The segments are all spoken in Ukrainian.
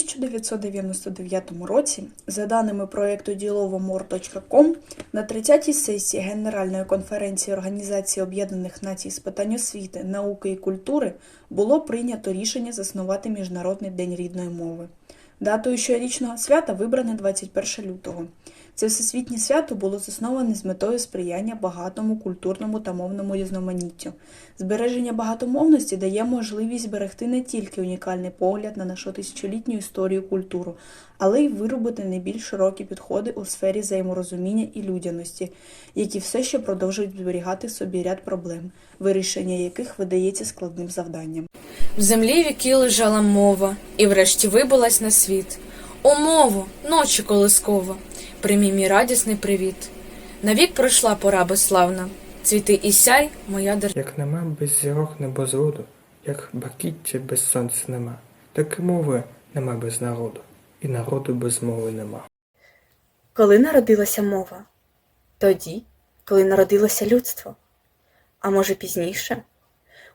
1999 році, за даними проєкту діловомор.ком, на 30-й сесії Генеральної конференції Організації Об'єднаних Націй з питань освіти, науки і культури було прийнято рішення заснувати Міжнародний день рідної мови. Датою щорічного свята вибране 21 лютого. Це всесвітнє свято було засноване з метою сприяння багатому культурному та мовному різноманіттю. Збереження багатомовності дає можливість зберегти не тільки унікальний погляд на нашу тисячолітню історію культуру, але й виробити найбільш широкі підходи у сфері взаєморозуміння і людяності, які все ще продовжують зберігати собі ряд проблем, вирішення яких видається складним завданням. В землі віки лежала мова, і врешті вибилась на світ. О, мово, ночі колискова, приймі мій радісний привіт. Навік пройшла пора безславна, цвіти і сяй, моя держава. Як нема без зірок небозроду, як бакіття без сонця нема, так і мови нема без народу, і народу без мови нема. Коли народилася мова? Тоді, коли народилося людство. А може пізніше?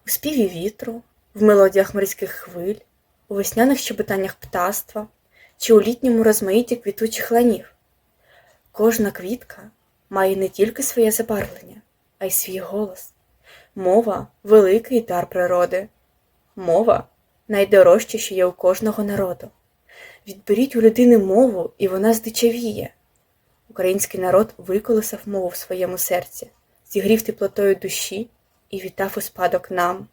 У співі вітру, в мелодіях морських хвиль, у весняних щебетаннях птаства чи у літньому розмаїтті квітучих ланів. Кожна квітка має не тільки своє забарвлення, а й свій голос. Мова великий дар природи. Мова найдорожче, що є у кожного народу. Відберіть у людини мову, і вона здичавіє. Український народ виколисав мову в своєму серці, зігрів теплотою душі і вітав у спадок нам.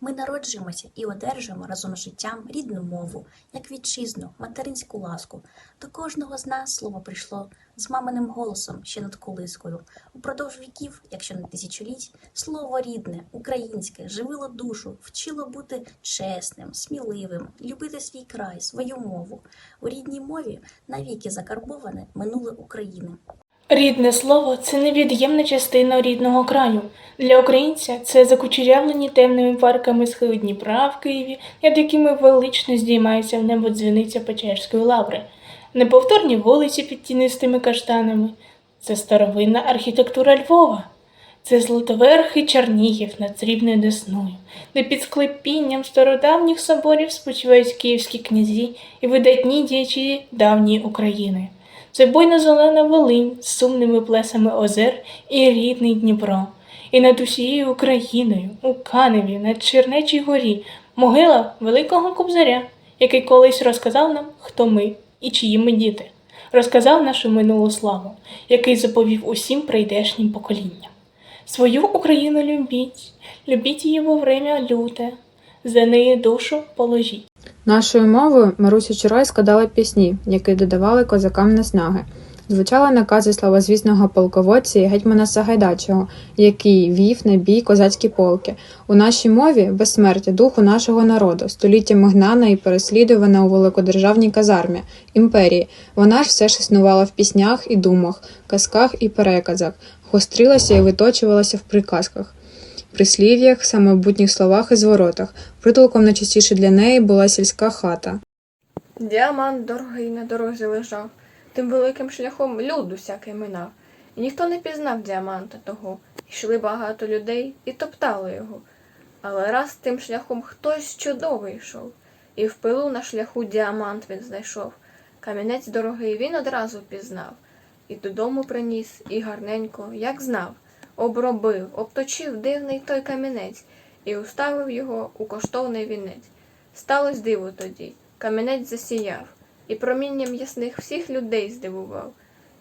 Ми народжуємося і одержуємо разом з життям рідну мову, як вітчизну, материнську ласку. До кожного з нас слово прийшло з маминим голосом ще над колискою. Упродовж віків, якщо не тисячоліть, слово рідне, українське, живило душу, вчило бути чесним, сміливим, любити свій край, свою мову. У рідній мові навіки закарбоване минуле України. Рідне слово це невід'ємна частина рідного краю. Для українця це закучерявлені темними парками схили Дніпра в Києві, над якими велично здіймається в небо дзвіниця Печерської лаври, неповторні вулиці під тінистими каштанами. Це старовинна архітектура Львова. Це золотоверхий Чернігів над срібною десною, де під склепінням стародавніх соборів спочивають київські князі і видатні діячі давньої України. Це буйно-зелена Волинь з сумними плесами озер і рідний Дніпро. І над усією Україною, у Каневі, на Чернечій горі, могила великого кобзаря, який колись розказав нам, хто ми і чиї ми діти, розказав нашу минулу славу, який заповів усім прийдешнім поколінням. Свою Україну любіть, любіть її во время люте, за неї душу положіть. Нашою мовою Маруся Чурай складала пісні, які додавали козакам наснаги. Звучали накази славозвісного полководця і гетьмана Сагайдачого, який вів на бій козацькі полки. У нашій мові безсмертя духу нашого народу, століттями гнана і переслідувана у великодержавній казармі, імперії. Вона ж все ж існувала в піснях і думах, казках і переказах, гострилася і виточувалася в приказках прислів'ях, самобутніх словах і зворотах. Притулком найчастіше для неї була сільська хата. Діамант дорогий на дорозі лежав, тим великим шляхом люд усякий минав. І ніхто не пізнав діаманта того. Йшли багато людей і топтали його. Але раз тим шляхом хтось чудовий йшов, і в пилу на шляху діамант він знайшов. Камінець дорогий він одразу пізнав, і додому приніс, і гарненько, як знав, обробив, обточив дивний той камінець і уставив його у коштовний вінець. Сталось диво тоді. Камінець засіяв, і промінням ясних всіх людей здивував,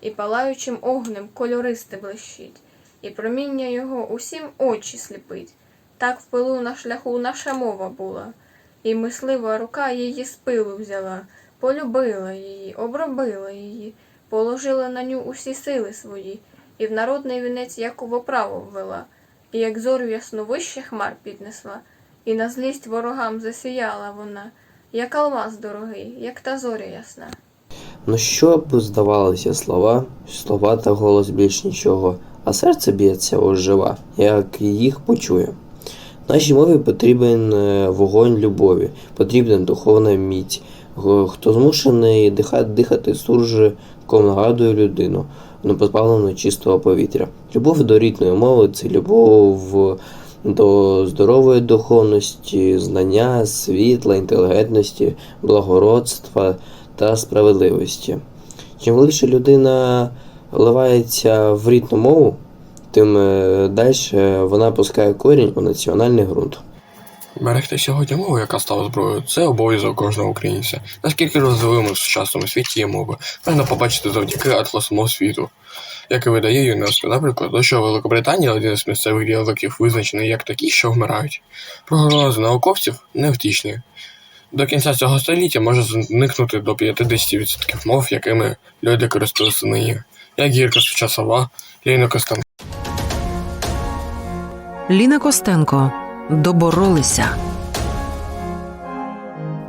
і палаючим огнем кольористе блищить, і проміння його усім очі сліпить. Так в пилу на шляху наша мова була, і мислива рука її з пилу взяла, полюбила її, обробила її, положила на ню усі сили свої, і в народний вінець яково право ввела, і як зорю ясну вище хмар піднесла, і на злість ворогам засіяла вона як алмаз дорогий, як та зоря ясна. Ну що б здавалося слова, слова та голос більш нічого, а серце б'ється ожива, як їх почує. Нашій мові потрібен е, вогонь любові, потрібна духовна міць. Хто змушений дихати, дихати суржиком нагадує людину, не позбавлену чистого повітря. Любов до рідної мови це любов до здорової духовності, знання, світла, інтелігентності, благородства та справедливості. Чим глибше людина вливається в рідну мову, тим далі вона пускає корінь у національний ґрунт. Берегти сьогодні мову, яка стала зброєю, це обов'язок кожного українця. Наскільки розвиваємо в сучасному світі є мови, можна побачити завдяки атласу мов світу, який видає ЮНЕСКО. Наприклад, то що Великобританія один з місцевих діалектів визначений як такі, що вмирають. Прогнози науковців невтішні. До кінця цього століття може зникнути до 50% мов, якими люди користуються нині, як гірка сучасова, Ліна Костенко. Ліна Костенко доборолися.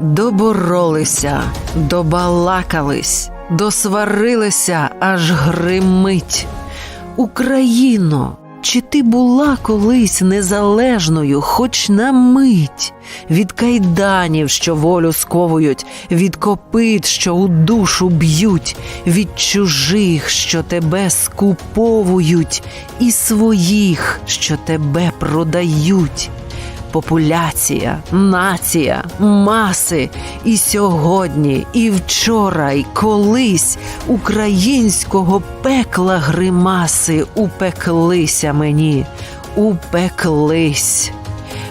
Доборолися, добалакались, досварилися, аж гримить. Україно, чи ти була колись незалежною, хоч на мить, від кайданів, що волю сковують, від копит, що у душу б'ють, від чужих, що тебе скуповують, і своїх, що тебе продають. Популяція, нація, маси, і сьогодні, і вчора, й колись українського пекла гримаси упеклися мені, упеклись.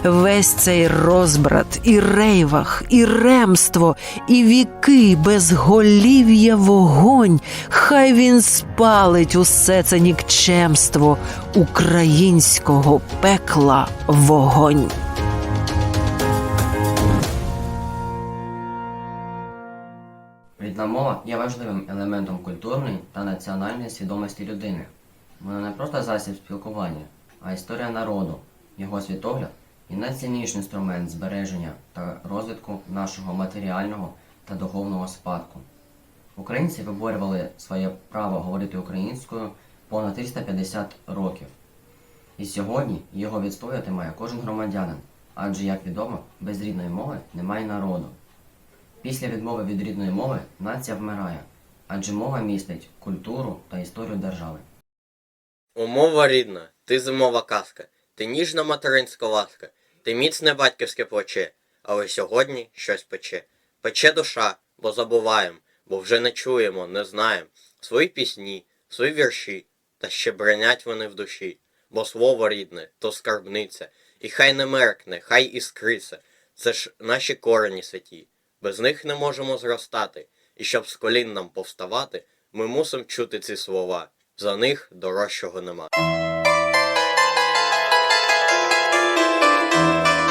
Весь цей розбрат, і рейвах, і ремство, і віки безголів'я вогонь, хай він спалить усе це нікчемство українського пекла вогонь. Рідна мова є важливим елементом культурної та національної свідомості людини. Вона не просто засіб спілкування, а історія народу, його світогляд і найцінніший інструмент збереження та розвитку нашого матеріального та духовного спадку. Українці виборювали своє право говорити українською понад 350 років. І сьогодні його відстояти має кожен громадянин, адже, як відомо, без рідної мови немає народу. Після відмови від рідної мови нація вмирає, адже мова містить культуру та історію держави. Умова рідна, ти зимова казка, ти ніжна материнська ласка, ти міцне батьківське плече, але сьогодні щось пече. Пече душа, бо забуваєм, бо вже не чуємо, не знаєм свої пісні, свої вірші, та ще бренять вони в душі, бо слово рідне то скарбниця, і хай не меркне, хай іскриться, це ж наші корені святі, без них не можемо зростати, і щоб з колін нам повставати, ми мусимо чути ці слова, за них дорожчого нема.